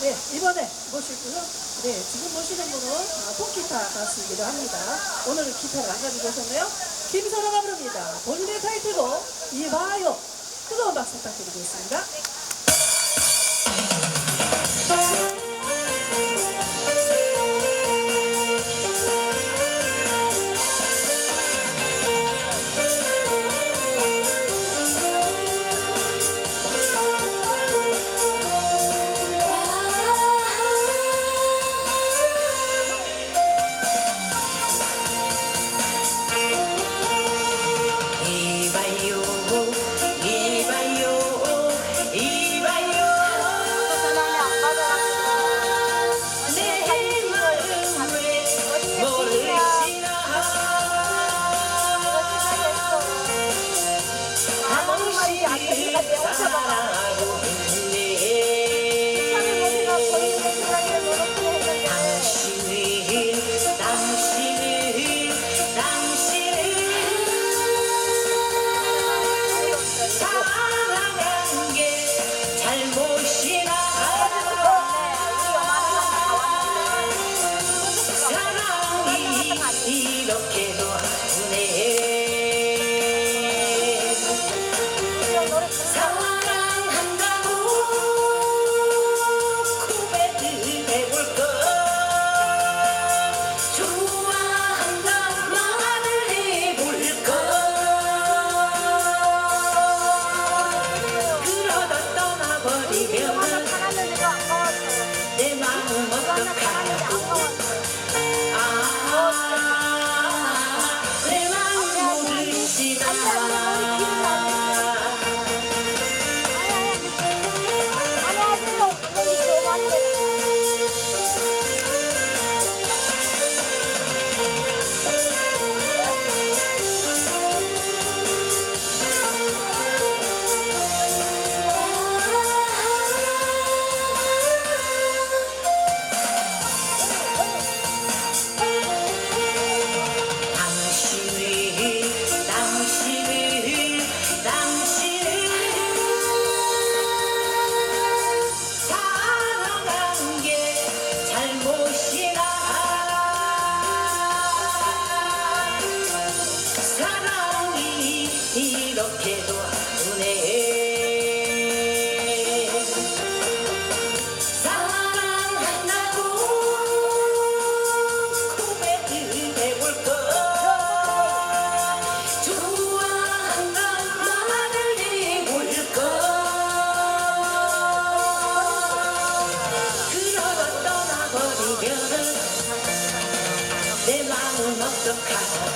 네, 이번에 모시고요. 네, 지금 모시는 분은 아, 통기타 가수이기도 합니다. 오늘은 기타를 안 가지고 오셨네요. 김선호가 부릅니다. 본인의 타이틀곡 이봐요. 뜨거운 박수 부탁드리겠습니다. lo que Son of the castle.